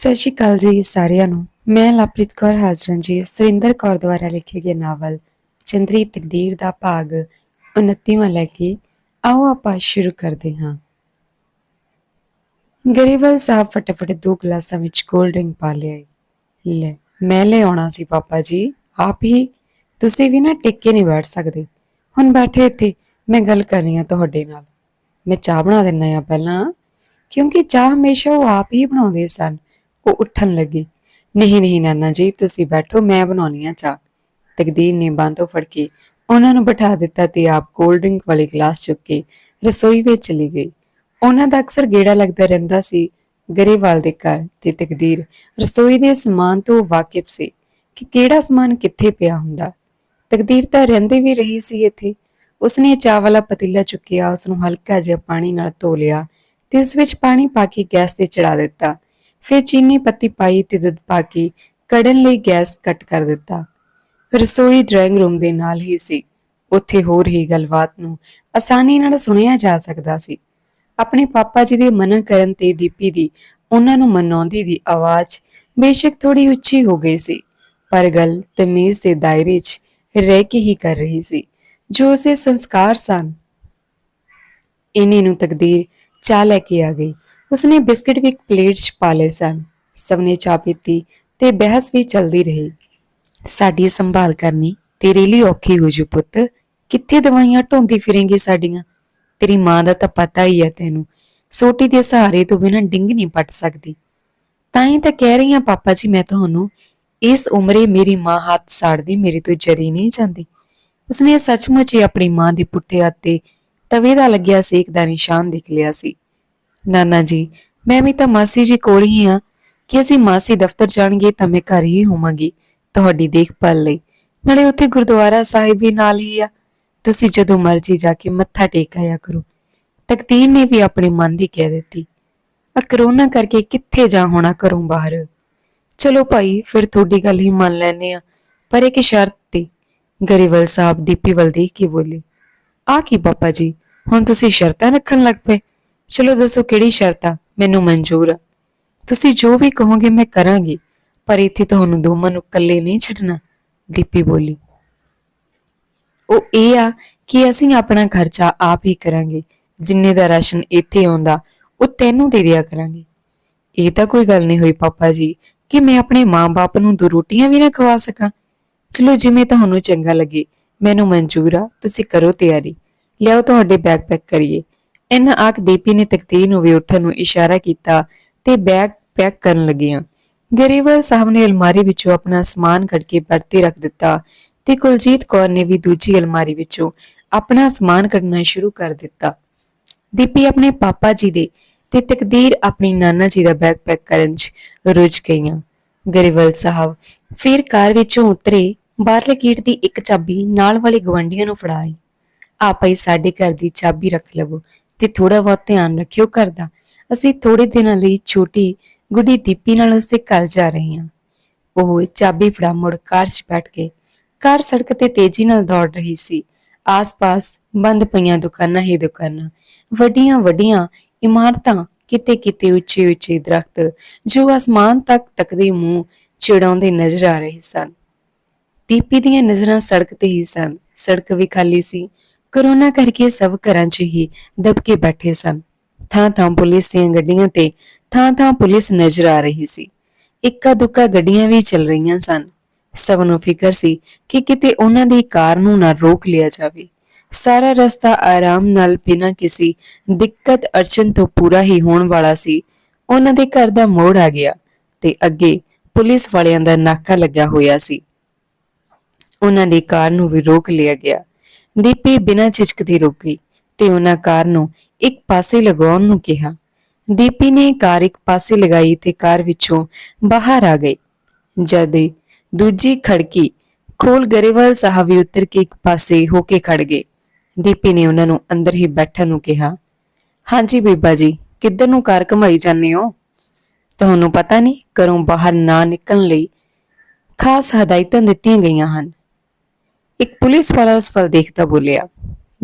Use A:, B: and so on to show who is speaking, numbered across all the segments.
A: ਸਤਿ ਸ਼੍ਰੀ ਅਕਾਲ ਜੀ ਸਾਰਿਆਂ ਨੂੰ। ਮੈਂ ਲਵਪ੍ਰੀਤ ਕੌਰ ਹਾਜ਼ਰਾਂ ਜੀ, ਸੁਰਿੰਦਰ ਕੌਰ ਦੁਆਰਾ ਲਿਖੇ ਗਏ ਨਾਵਲ ਚੰਦਰੀ ਤਕਦੀਰ ਦਾ ਭਾਗ 29ਵਾਂ ਲੈ ਕੇ ਆਓ ਆਪਾਂ ਸ਼ੁਰੂ ਕਰਦੇ ਹਾਂ। ਗਰੀਬਲ ਸਾਹਿਬ ਫਟਾਫਟ ਦੋ ਗਲਾਸਾਂ ਵਿੱਚ ਕੋਲਡ ਡਰਿੰਕ ਪਾ ਲਿਆਏ ਲੈ, ਮੈਂ ਲੈ ਆਉਣਾ ਸੀ ਪਾਪਾ ਜੀ, ਆਪ ਹੀ। ਤੁਸੀਂ ਵੀ ਨਾ ਟਿੱਕੇ ਨਹੀਂ ਬੈਠ ਸਕਦੇ। ਹੁਣ ਬੈਠੇ ਇੱਥੇ, ਮੈਂ ਗੱਲ ਕਰਨੀ ਆ ਤੁਹਾਡੇ ਨਾਲ। ਮੈਂ ਚਾਹ ਬਣਾ ਦਿੰਨਾ ਆ ਪਹਿਲਾਂ, ਕਿਉਂਕਿ ਚਾਹ ਹਮੇਸ਼ਾ ਉਹ ਆਪ ਹੀ ਬਣਾਉਂਦੇ ਸਨ। ਉਹ ਉੱਠਣ ਲੱਗੀ। ਨਹੀਂ ਨਹੀਂ ਨਾਨਾ ਜੀ, ਤੁਸੀਂ ਬੈਠੋ, ਮੈਂ ਬਣਾਉਣੀ ਆ ਚਾਹ। ਤਕਦੀਰ ਨੇ ਬਾਂਹੋਂ ਫੜ ਕੇ ਉਹਨਾਂ ਨੂੰ ਬਿਠਾ ਦਿੱਤਾ ਤੇ ਆਪ ਕੋਲਡ ਡਰਿੰਕ ਵਾਲੇ ਗਲਾਸ ਚੁੱਕ ਕੇ ਰਸੋਈ ਵਿੱਚ ਚਲੀ ਗਈ। ਉਹਨਾਂ ਦਾ ਅਕਸਰ ਗੇੜਾ ਲੱਗਦਾ ਰਹਿੰਦਾ ਸੀ ਗਰੇਵਾਲ ਦੇ ਘਰ ਤੇ ਤਕਦੀਰ ਰਸੋਈ ਦੇ ਸਮਾਨ ਤੋਂ ਵਾਕਿਫ ਸੀ ਕਿ ਕਿਹੜਾ ਸਮਾਨ ਕਿੱਥੇ ਪਿਆ ਹੁੰਦਾ। ਤਕਦੀਰ ਤਾਂ ਰਹਿੰਦੇ ਵੀ ਰਹੀ ਸੀ ਇੱਥੇ। ਉਸਨੇ ਚਾਹ ਵਾਲਾ ਪਤੀਲਾ ਚੁੱਕਿਆ ਉਸ ਨੂੰ ਹਲਕਾ ਜਿਹਾ ਪਾਣੀ ਨਾਲ ਧੋ ਲਿਆ ਤੇ ਉਸ ਵਿੱਚ ਪਾਣੀ ਪਾ ਕੇ ਗੈਸ ਤੇ ਚੜਾ ਦਿੱਤਾ। ਫਿਰ ਚੀਨੀ ਪੱਤੀ ਪਾਈ ਤੇ ਦੁੱਧ ਪਾ ਕੇ ਕੜਨ ਲਈ ਗੈਸ ਕੱਟ ਕਰ ਦਿੱਤਾ। ਰਸੋਈ ਡਰਾਇੰਗ ਰੂਮ ਦੇ ਨਾਲ ਹੀ ਸੀ। ਉੱਥੇ ਹੋ ਰਹੀ ਗੱਲਬਾਤ ਨੂੰ ਆਸਾਨੀ ਨਾਲ ਸੁਣਿਆ ਜਾ ਸਕਦਾ ਸੀ। ਆਪਣੇ ਪਾਪਾ ਜੀ ਦੇ ਮਨਾ ਕਰਨ ਤੇ ਦੀਪੀ ਦੀ, ਉਹਨਾਂ ਨੂੰ ਮਨਾਉਂਦੀ ਦੀ ਆਵਾਜ਼ ਬੇਸ਼ੱਕ ਥੋੜੀ ਉੱਚੀ ਹੋ ਗਈ ਸੀ। ਪਰ ਗੱਲ ਤਮੀਜ਼ ਦੇ ਦਾਇਰੇ 'ਚ ਰਹਿ ਕੇ ਹੀ ਕਰ ਰਹੀ ਸੀ, ਜੋ ਉਸੇ ਸੰਸਕਾਰ ਸਨ। ਇਨੀ ਨੂੰ ਤਕਦੀਰ ਚਾਹ ਲੈ ਕੇ ਆ ਗਈ। ਉਸਨੇ ਬਿਸਕਟ ਵੀ ਇੱਕ ਪਲੇਟ 'ਚ ਪਾ ਲਏ ਸਨ। ਸਭ ਨੇ ਚਾਹ ਪੀਤੀ ਤੇ ਬਹਿਸ ਵੀ ਚੱਲਦੀ ਰਹੀ। ਸਾਡੀ ਸੰਭਾਲ ਕਰਨੀ ਤੇਰੇ ਲਈ ਔਖੀ ਹੋ ਜੂ ਪੁੱਤ। ਕਿੱਥੇ ਦਵਾਈਆਂ ਢੋਂਦੀ ਫਿਰੇਂਗੀ ਸਾਡੀਆਂ? ਤੇਰੀ ਮਾਂ ਦਾ ਤਾਂ ਪਤਾ ਹੀ ਹੈ ਤੈਨੂੰ। ਸੋਟੀ ਦੇ ਸਹਾਰੇ ਤੋਂ ਬਿਨਾਂ ਡਿੰਗ ਨਹੀਂ ਪੱਟ ਸਕਦੀ। ਤਾਂ ਹੀ ਤਾਂ ਕਹਿ ਰਹੀ ਹਾਂ, ਪਾਪਾ ਜੀ, ਮੈਂ ਤੁਹਾਨੂੰ, ਇਸ ਉਮਰੇ ਮੇਰੀ ਮਾਂ ਹੱਥ ਸਾੜਦੀ, ਮੇਰੇ ਤੋਂ ਜਰੀ ਨਹੀਂ ਜਾਂਦੀ। ਉਸਨੇ ਸੱਚਮੁੱਚ ਹੀ ਆਪਣੀ ਮਾਂ ਦੀ ਪੁੱਠੇ ਹੱਥ ਤੇ ਤਵੇ ਦਾ ਲੱਗਿਆ ਸੇਕ ਦਾ ਨਿਸ਼ਾਨ ਦਿਖ ਲਿਆ ਸੀ। ਨਾਨਾ ਜੀ, ਮੈਂ ਵੀ ਤਾਂ ਮਾਸੀ ਜੀ ਕੋਲ ਹੀ ਆ ਕਿ ਅਸੀਂ ਮਾਸੀ ਦਫ਼ਤਰ ਜਾਣਗੇ ਤਾਂ ਮੈਂ ਘਰ ਹੀ ਹੋਵਾਂਗੀ ਤੁਹਾਡੀ ਦੇਖਭਾਲ ਲਈ। ਨਾਲੇ ਉੱਥੇ ਗੁਰਦੁਆਰਾ ਸਾਹਿਬ ਵੀ ਨਾਲ ਹੀ ਆ। ਤੁਸੀਂ ਜਦੋਂ ਮਰਜ਼ੀ ਜਾ ਕੇ ਮੱਥਾ ਟੇਕ ਆਇਆ ਕਰੋ। ਤਕਦੀਰ ਨੇ ਵੀ ਆਪਣੇ ਮਨ ਦੀ ਕਹਿ ਦਿੱਤੀ। ਆ ਕਰੋਨਾ ਕਰਕੇ ਕਿੱਥੇ ਜਾ ਹੋਣਾ ਘਰੋਂ ਬਾਹਰ? ਚਲੋ ਭਾਈ, ਫਿਰ ਤੁਹਾਡੀ ਗੱਲ ਹੀ ਮੰਨ ਲੈਨੇ ਆ ਪਰ ਇੱਕ ਸ਼ਰਤ ਤੇ ਗਰੀਵਲ ਸਾਹਿਬ ਦੀਪੀ ਵੱਲ ਦੇਖ ਕੇ ਬੋਲੇ ਆ ਕੀ ਪਾਪਾ ਜੀ, ਹੁਣ ਤੁਸੀਂ ਸ਼ਰਤਾਂ ਰੱਖਣ ਲੱਗ ਪਏ? ਚਲੋ ਦੱਸੋ ਕਿਹੜੀ ਸ਼ਰਤ ਆ? ਮੈਨੂੰ ਮਨਜ਼ੂਰ ਆ। ਤੁਸੀਂ ਜੋ ਵੀ ਕਹੋਗੇ ਮੈਂ ਕਰਾਂਗੀ, ਪਰ ਇੱਥੇ ਤੁਹਾਨੂੰ ਦੋਵਾਂ ਨੂੰ ਇਕੱਲੇ ਨਹੀਂ ਛੱਡਣਾ, ਦੀਪੀ ਬੋਲੀ। ਉਹ ਇਹ ਆ ਕਿ ਅਸੀਂ ਆਪਣਾ ਖਰਚਾ ਆਪ ਹੀ ਕਰਾਂਗੇ, ਜਿੰਨੇ ਦਾ ਰਾਸ਼ਨ ਇੱਥੇ ਆਉਂਦਾ, ਉਹ ਤੈਨੂੰ ਦੇ ਦਿਆ ਕਰਾਂਗੇ। ਇਹ ਤਾਂ ਕੋਈ ਗੱਲ ਨਹੀਂ ਹੋਈ ਪਾਪਾ ਜੀ, ਕਿ ਮੈਂ ਆਪਣੇ ਮਾਂ-ਬਾਪ ਨੂੰ ਦੋ ਰੋਟੀਆਂ ਵੀ ਨਾ ਖਵਾ ਸਕਾਂ। ਚਲੋ ਜਿਵੇਂ ਤੁਹਾਨੂੰ ਚੰਗਾ ਲੱਗੇ, ਮੈਨੂੰ ਮਨਜ਼ੂਰ ਆ, ਤੁਸੀਂ ਕਰੋ ਤਿਆਰੀ। ਲਿਆਓ ਤੁਹਾਡੇ ਬੈਗ ਪੈਕ ਕਰੀਏ। ਇਹਨਾਂ ਆਖ ਦੀਪੀ ਨੇ ਤਕਦੀਰ ਨੂੰ ਵੀ ਉੱਠਣ ਨੂੰ ਇਸ਼ਾਰਾ ਕੀਤਾ ਤੇ ਬੈਗ ਪੈਕ ਕਰਨ ਲੱਗੀਆਂ। ਗਰੀਵਲ ਸਾਹਿਬ ਨੇ ਅਲਮਾਰੀ ਵਿੱਚੋਂ ਆਪਣਾ ਸਮਾਨ ਕੱਢ ਕੇ ਬੈੱਡ ਰੱਖ ਦਿੱਤਾ ਤੇ ਕੁਲਜੀਤ ਕੌਰ ਨੇ ਵੀ ਦੂਜੀ ਅਲਮਾਰੀ ਵਿੱਚੋਂ ਆਪਣਾ ਸਮਾਨ ਕੱਢਣਾ ਸ਼ੁਰੂ ਕਰ ਦਿੱਤਾ। ਦੀਪੀ ਆਪਣੇ ਪਾਪਾ ਜੀ ਦੇ ਤੇ ਤਕਦੀਰ ਆਪਣੀ ਨਾਨਾ ਜੀ ਦਾ ਬੈਗ ਪੈਕ ਕਰਨ 'ਚ ਰੁੱਝ ਗਈਆਂ। ਗਰੀਵਲ ਸਾਹਿਬ ਫਿਰ ਕਾਰ ਵਿੱਚੋਂ ਉਤਰੇ, ਬਾਹਰਲੇ ਗੇਟ ਦੀ ਇੱਕ ਚਾਬੀ ਨਾਲ ਵਾਲੇ ਗਵੰਡੀਆਂ ਨੂੰ ਫੜਾਈ। ਆਪਾ ਹੀ ਸਾਡੇ ਘਰ ਦੀ ਚਾਬੀ ਰੱਖ ਲਵੋ ਤੇ ਥੋੜਾ ਬਹੁਤ ਧਿਆਨ ਰੱਖਿਓ ਘਰ ਦਾ ਅਸੀਂ ਥੋੜੇ ਦਿਨਾਂ ਲਈ ਛੋਟੀ ਗੁੱਡੀ ਦੀਪੀ ਨਾਲ ਉਸਦੇ ਘਰ ਜਾ ਰਹੇ ਹਾਂ। ਉਹ ਚਾਬੀ ਫੜਾ ਮੁੜ ਕਾਰ 'ਚ ਬੈਠ ਕੇ। ਕਾਰ ਸੜਕ ਤੇ ਤੇਜ਼ੀ ਨਾਲ ਦੌੜ ਰਹੀ ਸੀ। ਆਸ-ਪਾਸ ਬੰਦ ਪਈਆਂ ਦੁਕਾਨਾਂ ਹੀ ਦੁਕਾਨਾਂ, ਵੱਡੀਆਂ ਵੱਡੀਆਂ ਇਮਾਰਤਾਂ ਕਿਤੇ ਕਿਤੇ ਉੱਚੇ ਉੱਚੇ ਦਰਖਤ, ਜੋ ਅਸਮਾਨ ਤੱਕ ਤੱਕਦੇ ਮੂੰਹ ਚਿੜਾਉਂਦੇ ਨਜ਼ਰ ਆ ਰਹੇ ਸਨ। ਦੀਪੀ ਦੀਆਂ ਨਜ਼ਰਾਂ ਸੜਕ ਤੇ ਹੀ ਸਨ। ਸੜਕ ਵੀ ਖਾਲੀ ਸੀ। ਕਰੋਨਾ ਕਰਕੇ ਸਭ ਘਰਾਂ 'ਚ ਹੀ ਦਬਕੇ ਬੈਠੇ ਸਨ। ਥਾਂ-ਥਾਂ ਪੁਲਿਸ ਦੀਆਂ ਗੱਡੀਆਂ ਤੇ ਥਾਂ-ਥਾਂ ਪੁਲਿਸ ਨਜ਼ਰ ਆ ਰਹੀ ਸੀ। ਇੱਕਾ ਦੁੱਕਾ ਗੱਡੀਆਂ ਵੀ ਚੱਲ ਰਹੀਆਂ ਸਨ। ਸਭ ਨੂੰ ਫਿਕਰ ਸੀ ਕਿ ਕਿਤੇ ਉਹਨਾਂ ਦੀ ਕਾਰ ਨੂੰ ਨਾ ਰੋਕ ਲਿਆ ਜਾਵੇ। ਸਾਰਾ ਰਸਤਾ ਆਰਾਮ ਨਾਲ ਬਿਨਾਂ ਕਿਸੇ ਦਿੱਕਤ ਅੜਚਨ ਤੋਂ ਪੂਰਾ ਹੀ ਹੋਣ ਵਾਲਾ ਸੀ। ਉਹਨਾਂ ਦੇ ਘਰ ਦਾ ਮੋੜ ਆ ਗਿਆ ਤੇ ਅੱਗੇ ਪੁਲਿਸ ਵਾਲਿਆਂ ਦਾ ਨਾਕਾ ਲੱਗਾ ਹੋਇਆ ਸੀ। ਉਹਨਾਂ ਦੀ ਕਾਰ ਨੂੰ ਵੀ ਰੋਕ ਲਿਆ ਗਿਆ। ਦੀਪੀ ਬਿਨਾਂ ਝਿਜਕਦੇ ਰੁਕ ਗਈ ਤੇ ਉਹਨਾਂ ਕਾਰ ਨੂੰ ਇੱਕ ਪਾਸੇ ਲਗਾਉਣ ਨੂੰ ਕਿਹਾ। ਦੀਪੀ ਨੇ ਕਾਰ ਇੱਕ ਪਾਸੇ ਲਗਾਈ ਤੇ ਕਾਰ ਵਿੱਚੋਂ ਬਾਹਰ ਆ ਗਈ। ਜਦ ਦੂਜੀ ਖੜਕੀ ਖੋਲ ਗਰੇਵਾਲ ਸਾਹਿਬ ਵੀ ਉੱਤਰ ਕੇ ਇੱਕ ਪਾਸੇ ਹੋ ਕੇ ਖੜ ਗਏ। ਦੀਪੀ ਨੇ ਉਹਨਾਂ ਨੂੰ ਅੰਦਰ ਹੀ ਬੈਠਣ ਨੂੰ ਕਿਹਾ, ਹਾਂਜੀ ਬੀਬਾ ਜੀ, ਕਿੱਧਰ ਨੂੰ ਕਾਰ ਘਮਾਈ ਜਾਂਦੇ ਹੋ? ਤੁਹਾਨੂੰ ਪਤਾ ਨਹੀਂ, ਘਰੋਂ ਬਾਹਰ ਨਾ ਨਿਕਲਣ ਲਈ ਖਾਸ ਹਦਾਇਤਾਂ ਦਿੱਤੀਆਂ ਗਈਆਂ ਹਨ। ਇੱਕ ਪੁਲਿਸ ਵਾਲਾ ਉਸ ਵੱਲ ਦੇਖਦਾ ਬੋਲਿਆ,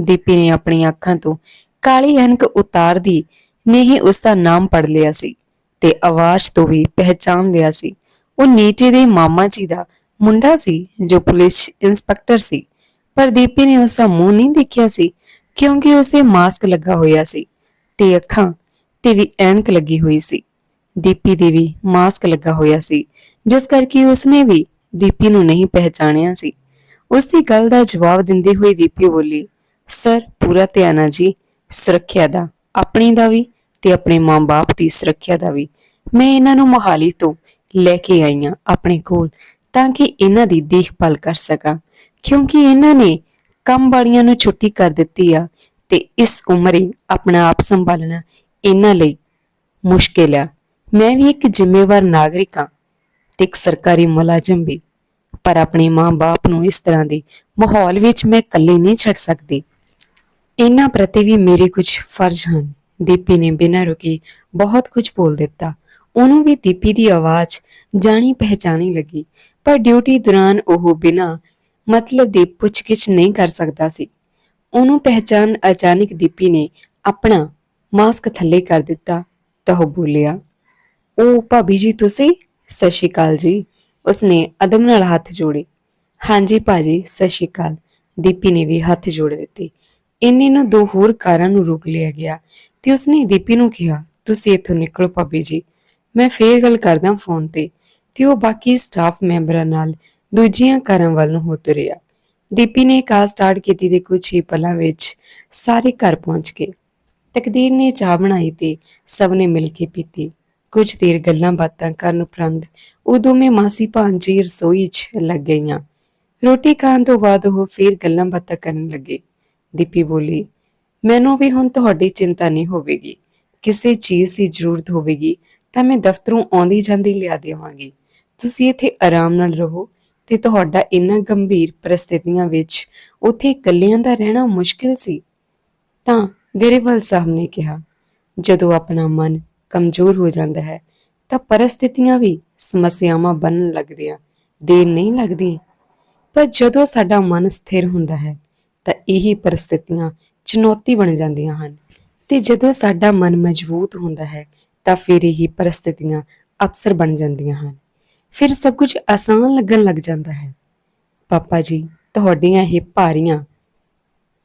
A: ਦੀਪੀ ਨੇ ਆਪਣੀਆਂ ਅੱਖਾਂ ਤੋਂ ਕਾਲੀ ਐਨਕ ਉਤਾਰਦੀ ਨੇ ਹੀ ਉਸ ਦਾ ਨਾਮ ਪੜ ਲਿਆ ਸੀ ਤੇ ਆਵਾਜ਼ ਤੋਂ ਵੀ ਪਹਿਚਾਨ ਲਿਆ ਸੀ। ਉਹ ਨੀਚੇ ਦੇ ਮਾਮਾ ਜੀ ਦਾ ਮੁੰਡਾ ਸੀ ਜੋ ਪੁਲਿਸ ਇੰਸਪੈਕਟਰ ਸੀ। ਪਰ ਦੀਪੀ ਨੇ ਉਸ ਦਾ ਮੂੰਹ ਨਹੀਂ ਦੇਖਿਆ ਸੀ ਕਿਉਂਕਿ ਉਸੇ ਮਾਸਕ ਲੱਗਾ ਹੋਇਆ ਸੀ ਤੇ ਅੱਖਾਂ ਤੇ ਵੀ ਐਨਕ ਲੱਗੀ ਹੋਈ ਸੀ। ਦੀਪੀ ਦੇ ਵੀ ਮਾਸਕ ਲੱਗਾ ਹੋਇਆ ਸੀ, ਜਿਸ ਕਰਕੇ ਉਸਨੇ ਵੀ ਦੀਪੀ ਨੂੰ ਨਹੀਂ ਪਹਿਚਾਣਿਆ ਸੀ। ਉਸ ਦੀ ਗੱਲ ਦਾ ਜਵਾਬ ਦਿੰਦੇ ਹੋਏ ਦੀਪੀ ਬੋਲੀ, ਸਰ, ਪੂਰਾ ਧਿਆਨ ਆ ਜੀ, ਸੁਰੱਖਿਆ ਦਾ, ਆਪਣੀ ਦਾ ਵੀ ਤੇ ਆਪਣੇ ਮਾਂ-ਬਾਪ ਦੀ ਸੁਰੱਖਿਆ ਦਾ ਵੀ। ਮੈਂ ਇਹਨਾਂ ਨੂੰ ਮੋਹਾਲੀ ਤੋਂ ਲੈ ਕੇ ਆਈ ਹਾਂ ਆਪਣੇ ਕੋਲ ਤਾਂ ਕਿ ਇਹਨਾਂ ਦੀ ਦੇਖਭਾਲ ਕਰ ਸਕਾਂ, ਕਿਉਂਕਿ ਇਹਨਾਂ ਨੇ ਕੰਮ ਵਾਲੀਆਂ ਨੂੰ ਛੁੱਟੀ ਕਰ ਦਿੱਤੀ ਆ ਤੇ ਇਸ ਉਮਰੇ ਆਪਣਾ ਆਪ ਸੰਭਾਲਣਾ ਇਹਨਾਂ ਲਈ ਮੁਸ਼ਕਿਲ ਆ। ਮੈਂ ਵੀ ਇੱਕ ਜ਼ਿੰਮੇਵਾਰ ਨਾਗਰਿਕ ਹਾਂ ਤੇ ਇੱਕ ਸਰਕਾਰੀ ਮੁਲਾਜ਼ਮ ਵੀ ਪਰ ਆਪਣੇ ਮਾਂ-ਬਾਪ ਨੂੰ ਇਸ ਤਰ੍ਹਾਂ ਦੇ ਮਾਹੌਲ ਵਿੱਚ ਮੈਂ ਇਕੱਲੀ ਨਹੀਂ ਛੱਡ ਸਕਦੀ। ਇਹਨਾਂ ਪ੍ਰਤੀ ਵੀ ਮੇਰੇ ਕੁਝ ਫਰਜ਼ ਹਨ। ਦੀਪੀ ਨੇ ਬਿਨਾਂ ਰੁਕੇ ਬਹੁਤ ਕੁਝ ਬੋਲ ਦਿੱਤਾ। ਉਹਨੂੰ ਵੀ ਦੀਪੀ ਦੀ ਆਵਾਜ਼ ਜਾਣੀ ਪਹਿਚਾਣੀ ਲੱਗੀ, ਪਰ ਡਿਊਟੀ ਦੌਰਾਨ ਉਹ ਬਿਨਾਂ ਮਤਲਬ ਦੀ ਪੁੱਛਗਿੱਛ ਨਹੀਂ ਕਰ ਸਕਦਾ ਸੀ। ਉਹਨੂੰ ਪਹਿਚਾਨ ਅਚਾਨਕ ਦੀਪੀ ਨੇ ਆਪਣਾ ਮਾਸਕ ਥੱਲੇ ਕਰ ਦਿੱਤਾ ਤਾਂ ਉਹ ਬੋਲਿਆ ਉਹ ਭਾਬੀ ਜੀ, ਤੁਸੀਂ? ਸਤਿ ਸ਼੍ਰੀ ਅਕਾਲ ਜੀ। ਉਸਨੇ ਅਦਮ ਨਾਲ ਹੱਥ ਜੋੜੇ। ਹਾਂਜੀ ਭਾਜੀ, ਸਤਿ ਸ਼੍ਰੀ ਅਕਾਲ। ਦੀਪੀ ਨੇ ਵੀ ਹੱਥ ਜੋੜ ਦਿੱਤੇ। ਇੰਨੇ ਨੂੰ ਦੋ ਹੋਰ ਕਾਰਾਂ ਨੂੰ ਰੋਕ ਲਿਆ ਗਿਆ ਤੇ ਉਸਨੇ ਦੀਪੀ ਨੂੰ ਕਿਹਾ, ਤੁਸੀਂ ਇੱਥੋਂ ਨਿਕਲੋ ਭਾਬੀ ਜੀ। ਮੈਂ ਫੇਰ ਗੱਲ ਕਰਦਾ ਫੋਨ ਤੇ। ਤੇ ਉਹ ਬਾਕੀ ਸਟਾਫ ਮੈਂਬਰਾਂ ਨਾਲ ਦੂਜੀਆਂ ਕਾਰਾਂ ਵੱਲ ਨੂੰ ਹੋ ਤੁਰਿਆ। ਦੀਪੀ ਨੇ ਕਾਰ ਸਟਾਰਟ ਕੀਤੀ ਤੇ ਕੁਝ ਹੀ ਪਲਾਂ ਵਿੱਚ ਸਾਰੇ ਘਰ ਪਹੁੰਚ ਗਏ। ਤਕਦੀਰ ਨੇ ਚਾਹ ਬਣਾਈ ਤੇ ਸਭ ਨੇ ਮਿਲ ਕੇ ਪੀਤੀ। ਕੁਝ ਦੇਰ ਗੱਲਾਂ ਬਾਤਾਂ ਕਰਨ ਉਪਰੰਤ ਉਦੋਂ ਮੈਂ ਮਾਸੀ ਭਾਂਜੀ ਰਸੋਈ 'ਚ ਲੱਗ ਗਈਆਂ ਰੋਟੀ ਖਾਣ ਤੋਂ ਬਾਅਦ ਉਹ ਫਿਰ ਗੱਲਾਂ ਬਾਤਾਂ ਕਰਨ ਲੱਗੇ। ਦੀਪੀ ਬੋਲੀ, ਮੈਨੂੰ ਵੀ ਹੁਣ ਤੁਹਾਡੀ ਚਿੰਤਾ ਨਹੀਂ ਹੋਵੇਗੀ। ਕਿਸੇ ਚੀਜ਼ ਦੀ ਜ਼ਰੂਰਤ ਹੋਵੇਗੀ ਤਾਂ ਮੈਂ ਦਫ਼ਤਰੋਂ ਆਉਂਦੀ ਜਾਂਦੀ ਲਿਆ ਦੇਵਾਂਗੀ। ਤੁਸੀਂ ਇੱਥੇ ਆਰਾਮ ਨਾਲ ਰਹੋ ਤੇ ਤੁਹਾਡਾ ਇੰਨਾ ਗੰਭੀਰ ਪਰਿਸਥਿਤੀਆਂ ਵਿੱਚ ਉੱਥੇ ਇਕੱਲਿਆਂ ਦਾ ਰਹਿਣਾ ਮੁਸ਼ਕਿਲ ਸੀ? ਤਾਂ ਗਰੇਵਾਲ ਸਾਹਿਬ ਨੇ ਕਿਹਾ, ਜਦੋਂ ਆਪਣਾ ਮਨ ਕਮਜ਼ੋਰ ਹੋ ਜਾਂਦਾ ਹੈ ਤਾਂ ਪਰਿਸਥਿਤੀਆਂ ਵੀ ਸਮੱਸਿਆਵਾਂ ਬਣਨ ਲੱਗਦੀਆਂ, ਦੇਰ ਨਹੀਂ ਲੱਗਦੀ ਪਰ ਜਦੋਂ ਸਾਡਾ ਮਨ ਸਥਿਰ ਹੁੰਦਾ ਹੈ, ਤਾਂ ਇਹੀ ਪਰਿਸਥਿਤੀਆਂ ਚੁਣੌਤੀ ਬਣ ਜਾਂਦੀਆਂ ਹਨ। ਤੇ ਜਦੋਂ ਸਾਡਾ ਮਨ ਮਜ਼ਬੂਤ ਹੁੰਦਾ ਹੈ, ਤਾਂ ਫਿਰ ਇਹੀ ਪਰਿਸਥਿਤੀਆਂ ਅਵਸਰ ਬਣ ਜਾਂਦੀਆਂ ਹਨ। ਫਿਰ ਸਭ ਕੁਝ ਆਸਾਨ ਲੱਗਣ ਲੱਗ ਜਾਂਦਾ ਹੈ। ਪਾਪਾ ਜੀ, ਤੁਹਾਡੀਆਂ ਇਹ ਭਾਰੀਆਂ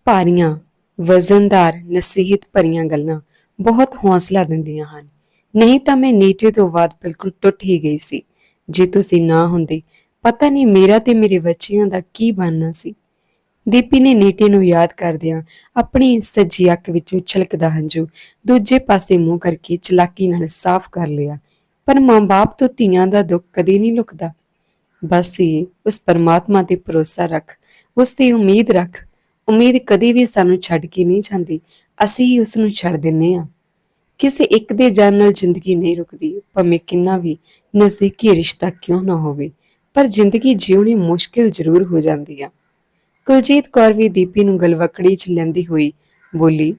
A: ਭਾਰੀਆਂ, ਵਜ਼ਨਦਾਰ, ਨਸੀਹਤ ਭਰੀਆਂ ਗੱਲਾਂ ਬਹੁਤ ਹੌਸਲਾ ਦਿੰਦੀਆਂ ਹਨ। ਨਹੀਂ ਤਾਂ ਮੈਂ ਨੀਟੇ ਤੋਂ ਬਾਅਦ ਬਿਲਕੁਲ ਟੁੱਟ ਹੀ ਗਈ ਸੀ। ਜੇ ਤੁਸੀਂ ਨਾ ਹੁੰਦੇ, ਪਤਾ ਨਹੀਂ ਮੇਰਾ ਤੇ ਮੇਰੇ ਬੱਚਿਆਂ ਦਾ ਕੀ ਬਣਨਾ ਸੀ। ਦੀਪੀ ਨੇ ਨੀਟੇ ਨੂੰ ਯਾਦ ਕਰਦਿਆਂ ਆਪਣੀ ਸੱਜੀ ਅੱਖ ਵਿੱਚੋਂ ਛਲਕਦਾ ਹੰਝੂ ਦੂਜੇ ਪਾਸੇ ਮੂੰਹ ਕਰਕੇ ਚਲਾਕੀ ਨਾਲ ਸਾਫ਼ ਕਰ ਲਿਆ। ਪਰ ਮਾਂ-ਬਾਪ ਤੋਂ ਧੀਆਂ ਦਾ ਦੁੱਖ ਕਦੇ ਨਹੀਂ ਲੁਕਦਾ। ਬਸ ਇਹ ਉਸ ਪਰਮਾਤਮਾ ਤੇ ਭਰੋਸਾ ਰੱਖ, ਉਸ ਤੇ ਉਮੀਦ ਰੱਖ। ਉਮੀਦ ਕਦੇ ਵੀ ਸਾਨੂੰ ਛੱਡ ਕੇ ਨਹੀਂ ਜਾਂਦੀ। ਅਸੀਂ ਹੀ ਉਸ ਨੂੰ ਛੱਡ ਦਿੰਨੇ ਆ। ਕਿਸੇ ਇੱਕ ਦੇ ਜਾਣ ਨਾਲ ਜ਼ਿੰਦਗੀ ਨਹੀਂ ਰੁਕਦੀ, ਭਾਵੇਂ ਕਿੰਨਾ ਵੀ ਨਜ਼ਦੀਕੀ ਰਿਸ਼ਤਾ ਕਿਉਂ ਨਾ ਹੋਵੇ, ਪਰ ਜ਼ਿੰਦਗੀ ਜਿਉਣੀ ਮੁਸ਼ਕਿਲ ਜ਼ਰੂਰ ਹੋ ਜਾਂਦੀ ਆ। ਕੁਲਜੀਤ ਕੌਰ ਵੀ ਦੀਪੀ ਨੂੰ ਗਲਵਕੜੀ ਚ ਲੈਂਦੀ ਹੋਈ ਬੋਲੀ,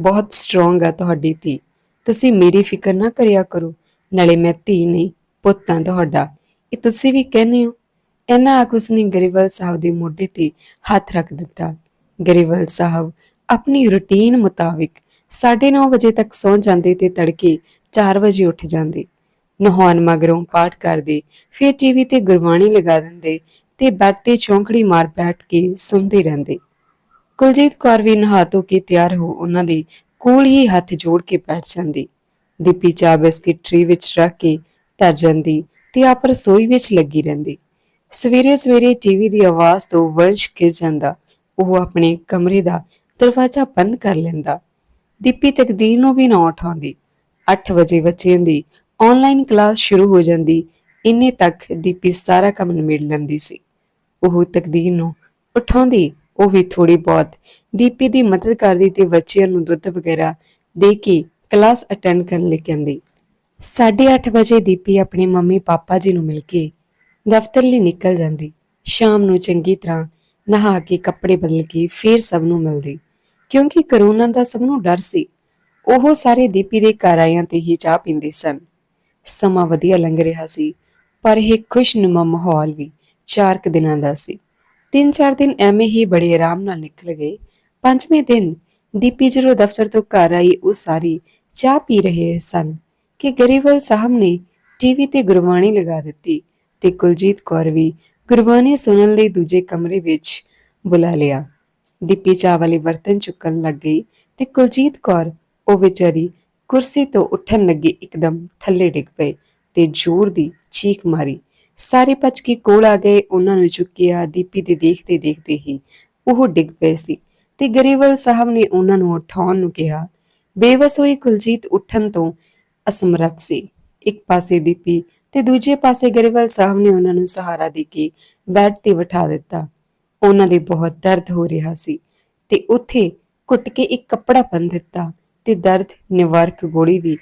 A: ਬਹੁਤ ਸਟਰੋਂਗ ਆ ਤੁਹਾਡੀ ਧੀ, ਤੁਸੀਂ ਮੇਰੀ ਫਿਕਰ ਨਾ ਕਰਿਆ ਕਰੋ, ਨਾਲੇ ਮੈਂ ਧੀ ਨਹੀਂ, ਪੁੱਤ ਹਾਂ ਤੁਹਾਡਾ, ਇਹ ਤੁਸੀਂ ਵੀ ਕਹਿੰਦੇ ਹੋ? ਇਹਨਾਂ ਆਖ ਉਸਨੇ ਗਰੀਵਲ ਸਾਹਿਬ ਦੇ ਮੋਢੇ ਤੇ ਹੱਥ ਰੱਖ ਦਿੱਤਾ। ਗਰੀਵਲ ਸਾਹਿਬ ਆਪਣੀ ਰੁਟੀਨ ਮੁਤਾਬਿਕ 9:30 ਵਜੇ ਤੱਕ ਸੌਂ ਜਾਂਦੇ ਤੇ ਤੜਕੇ 4 ਵਜੇ ਉੱਠ ਜਾਂਦੇ। ਨਹਾਉਣ ਮਗਰੋਂ ਪਾਠ ਕਰਦੇ, ਫਿਰ ਟੀਵੀ ਤੇ ਗੁਰਬਾਣੀ ਲਗਾ ਦਿੰਦੇ ਤੇ ਬੈੱਡ ਤੇ ਚੌਂਕੜੀ ਮਾਰ ਬੈਠ ਕੇ ਸੁਣਦੇ ਰਹਿੰਦੇ। ਕੁਲਜੀਤ ਕੌਰ ਵੀ ਨਹਾ ਧੋ ਕੇ ਤਿਆਰ ਹੋ ਉਹਨਾਂ ਦੇ ਕੋਲ ਹੀ ਹੱਥ ਜੋੜ ਕੇ ਬੈਠ ਜਾਂਦੀ। ਦੀਪੀ ਚਾਹ ਬਿਸਕਿਟ ਟਰੀ ਵਿੱਚ ਰੱਖ ਕੇ ਧਰ ਜਾਂਦੀ ਤੇ ਆਪ ਰਸੋਈ ਵਿੱਚ ਲੱਗੀ ਰਹਿੰਦੀ। ਸਵੇਰੇ ਸਵੇਰੇ ਟੀਵੀ ਦੀ ਆਵਾਜ਼ ਤੋਂ ਵੰਸ਼ ਗਿਰ ਜਾਂਦਾ, ਉਹ ਆਪਣੇ ਕਮਰੇ ਦਾ ਦਰਵਾਜ਼ਾ ਬੰਦ ਕਰ ਲੈਂਦਾ। ਦੀਪੀ ਤਕਦੀਰ ਨੂੰ ਵੀ ਨਾ ਉਠਾਉਂਦੀ। 8 ਵਜੇ ਬੱਚਿਆਂ ਦੀ ਆਨਲਾਈਨ ਕਲਾਸ ਸ਼ੁਰੂ ਹੋ ਜਾਂਦੀ। ਇੰਨੇ ਤੱਕ ਦੀਪੀ ਸਾਰਾ ਕੰਮ ਨਿਬੇੜ ਲੈਂਦੀ ਸੀ। ਉਹ ਤਕਦੀਰ ਨੂੰ ਉਠਾਉਂਦੀ, ਉਹ ਵੀ ਥੋੜੀ ਬਹੁਤ। ਦੀਪੀ ਦੀ ਮਦਦ ਕਰਦੀ ਤੇ ਬੱਚਿਆਂ ਨੂੰ ਦੁੱਧ ਵਗੈਰਾ ਦੇ ਕੇ ਕਲਾਸ ਅਟੈਂਡ ਕਰਨ ਲਈ ਕਹਿੰਦੀ। 8:30 ਵਜੇ ਦੀਪੀ ਆਪਣੇ ਮੰਮੀ ਪਾਪਾ ਜੀ ਨੂੰ ਮਿਲ ਕੇ ਦਫ਼ਤਰ ਲਈ ਨਿਕਲ ਜਾਂਦੀ। ਸ਼ਾਮ ਨੂੰ ਚੰਗੀ ਤਰ੍ਹਾਂ ਨਹਾ ਕੇ ਕੱਪੜੇ ਬਦਲ ਕੇ ਫੇਰ ਸਭ ਨੂੰ ਮਿਲਦੀ। ਕਿਉਂਕਿ ਕਰੋਨਾ ਦਾ ਸਭ ਨੂੰ ਡਰ ਸੀ। ਉਹ ਸਾਰੇ ਦੀਪੀ ਦੇ ਘਰ ਆਇਆਂ ਤੇ ਹੀ ਚਾਹ ਪੀਂਦੇ ਸਨ। ਸਮਾਂ ਵਧੀਆ ਲੰਘ ਰਿਹਾ ਸੀ, ਪਰ ਇਹ ਖੁਸ਼ਨੁਮਾ ਮਾਹੌਲ ਵੀ ਚਾਰ ਕੁ ਦਿਨਾਂ ਦਾ ਸੀ। ਤਿੰਨ ਚਾਰ ਦਿਨ ਐਵੇਂ ਹੀ ਬੜੇ ਆਰਾਮ ਨਾਲ ਨਿਕਲ ਗਏ। ਪੰਜਵੇਂ ਦਿਨ ਦੀਪੀ ਜਦੋਂ ਦਫ਼ਤਰ ਤੋਂ ਘਰ ਆਈ, ਉਹ ਸਾਰੀ ਚਾਹ ਪੀ ਰਹੇ ਸਨ ਕਿ ਗਰੀਵਲ ਸਾਹਿਬ ਨੇ ਟੀਵੀ ਤੇ ਗੁਰਬਾਣੀ ਲਗਾ ਦਿੱਤੀ ਤੇ ਕੁਲਜੀਤ ਕੌਰ ਵੀ ਗੁਰਬਾਣੀ ਸੁਣਨ ਲਈ ਦੂਜੇ ਕਮਰੇ ਵਿੱਚ ਬੁਲਾ ਲਿਆ। ਦੀਪੀ ਚਾਹ ਬਰਤਨ ਚੁੱਕਣ ਲੱਗ ਗਈ ਤੇ ਕੁਲਜੀਤ ਕੌਰ, ਉਹ ਵਿਚਾਰੀ ਕੁਰਸੀ ਤੋਂ ਉੱਠਣ ਲੱਗੀ ਇੱਕਦਮ ਥੱਲੇ ਡਿੱਗ ਪਈ ਤੇ ਜ਼ੋਰ ਦੀ ਚੀਕ ਮਾਰੀ। ਸਾਰੇ ਭੱਜ ਕੇ ਕੋਲ ਆ ਗਏ, ਉਹਨਾਂ ਨੂੰ ਚੁੱਕਿਆ ਦੀਪੀ ਦੇ ਦੇਖਦੇ ਦੇਖਦੇ ਹੀ ਉਹ ਡਿੱਗ ਪਏ ਸੀ ਤੇ ਗਰੀਵਲ ਸਾਹਿਬ ਨੇ ਉਹਨਾਂ ਨੂੰ ਉਠਾਉਣ ਨੂੰ ਕਿਹਾ। ਬੇਵਸ ਹੋਈ ਕੁਲਜੀਤ ਉੱਠਣ ਤੋਂ ਅਸਮਰੱਥ ਸੀ। ਇੱਕ ਪਾਸੇ ਦੀਪੀ ਤੇ ਦੂਜੇ ਪਾਸੇ ਗਰੀਵਲ ਸਾਹਿਬ ਨੇ ਉਹਨਾਂ ਨੂੰ ਸਹਾਰਾ ਦੇ ਕੇ ਬੈੱਡ ਤੇ ਬਿਠਾ ਦਿੱਤਾ। ਉਹਨਾਂ ਦੇ ਬਹੁਤ ਦਰਦ ਹੋ ਰਿਹਾ ਸੀ ਤੇ ਉੱਥੇ ਘੁੱਟ ਕੇ ਇੱਕ ਕੱਪੜਾ ਬੰਨ ਦਿੱਤਾ ਤੇ ਦਰਦ ਨਿਵਾਰਕ ਗੋਲੀ ਵੀ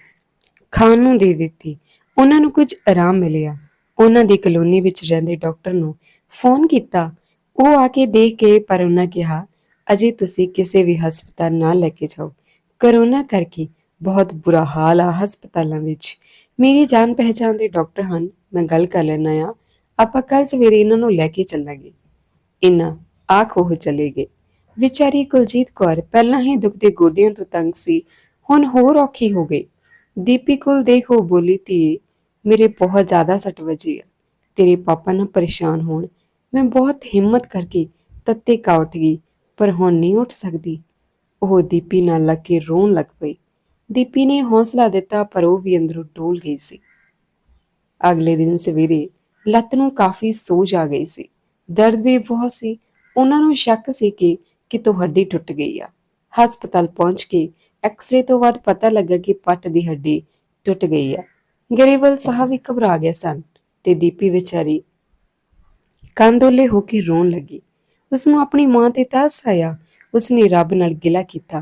A: ਖਾਣ ਨੂੰ ਦੇ ਦਿੱਤੀ। ਉਹਨਾਂ ਨੂੰ ਕੁਝ ਆਰਾਮ ਮਿਲਿਆ। ਉਹਨਾਂ ਦੀ ਕਲੋਨੀ ਵਿੱਚ ਰਹਿੰਦੇ ਡਾਕਟਰ ਨੂੰ ਫੋਨ ਕੀਤਾ। ਉਹ ਆ ਕੇ ਦੇਖ ਕੇ ਪਰ ਉਹਨਾਂ ਕਿਹਾ, ਅਜੇ ਤੁਸੀਂ ਕਿਸੇ ਵੀ ਹਸਪਤਾਲ ਨਾ ਲੈ ਕੇ ਜਾਓ। ਕਰੋਨਾ ਕਰਕੇ ਬਹੁਤ ਬੁਰਾ ਹਾਲ ਆ ਹਸਪਤਾਲਾਂ ਵਿੱਚ। ਮੇਰੀ ਜਾਣ ਪਹਿਚਾਣ ਦੇ ਡਾਕਟਰ ਹਨ। ਮੈਂ ਗੱਲ ਕਰ ਲੈਣਾ ਆ ਆਪਾਂ ਕੱਲ ਸਵੇਰੇ ਇਹਨਾਂ ਨੂੰ ਲੈ ਕੇ ਚੱਲਾਂਗੇ। ਇਨਾ ਆਖ ਉਹ ਚਲੇ ਗਏ। ਵਿਚਾਰੀ ਕੁਲਜੀਤ ਕੌਰ ਪਹਿਲਾਂ ਹੀ ਦੁੱਖ ਦੇ ਗੋਡਿਆਂ ਤੋਂ ਤੰਗ ਸੀ, ਹੁਣ ਹੋਰ ਔਖੀ ਹੋ ਗਈ। ਦੀਪੀ ਕੋਲ ਦੇਖੋ ਬੋਲੀ, ਧੀਏ, ਮੇਰੇ ਬਹੁਤ ਜ਼ਿਆਦਾ ਸੱਟ ਵੱਜੀ ਆ। ਤੇਰੇ ਪਾਪਾ ਨਾ ਪਰੇਸ਼ਾਨ ਹੋਣ। ਮੈਂ ਬਹੁਤ ਹਿੰਮਤ ਕਰਕੇ ਤੱਤੇ ਕਾ ਉੱਠ ਗਈ, ਪਰ ਹੁਣ ਨਹੀਂ ਉੱਠ ਸਕਦੀ ਉਹ ਦੀਪੀ ਨਾਲ ਲੱਗ ਕੇ ਰੋਣ ਲੱਗ ਪਈ। ਦੀਪੀ ਨੇ ਹੌਸਲਾ ਦਿੱਤਾ, ਪਰ ਉਹ ਵੀ ਅੰਦਰੋਂ ਡੋਲ ਗਈ ਸੀ। ਅਗਲੇ ਦਿਨ ਸਵੇਰੇ ਲੱਤ ਨੂੰ ਕਾਫੀ ਸੋਜ ਆ ਗਈ ਸੀ। ਦਰਦ ਵੀ ਬਹੁਤ ਸੀ। ਉਹਨਾਂ ਨੂੰ ਸ਼ੱਕ ਸੀ ਕਿ ਕਿਤੋਂ ਹੱਡੀ ਟੁੱਟ ਗਈ ਆ। ਹਸਪਤਾਲ ਪਹੁੰਚ ਕੇ ਐਕਸ-ਰੇ ਤੋਂ ਬਾਅਦ ਪਤਾ ਲੱਗਾ ਕਿ ਪੱਟ ਦੀ ਹੱਡੀ ਟੁੱਟ ਗਈ ਆ। ਗਰੇਵਲ ਸਾਹਿਬ ਵੀ ਘਬਰਾ ਗਏ ਸਨ ਤੇ ਦੀਪੀ ਵਿਚਾਰੀ ਕੰਦੋਲੇ ਹੋ ਕੇ ਰੋਣ ਲੱਗੀ। ਉਸ ਨੂੰ ਆਪਣੀ ਮਾਂ ਤੇ ਤਰਸ ਆਇਆ। ਉਸਨੇ ਰੱਬ ਨਾਲ ਗਿਲਾ ਕੀਤਾ।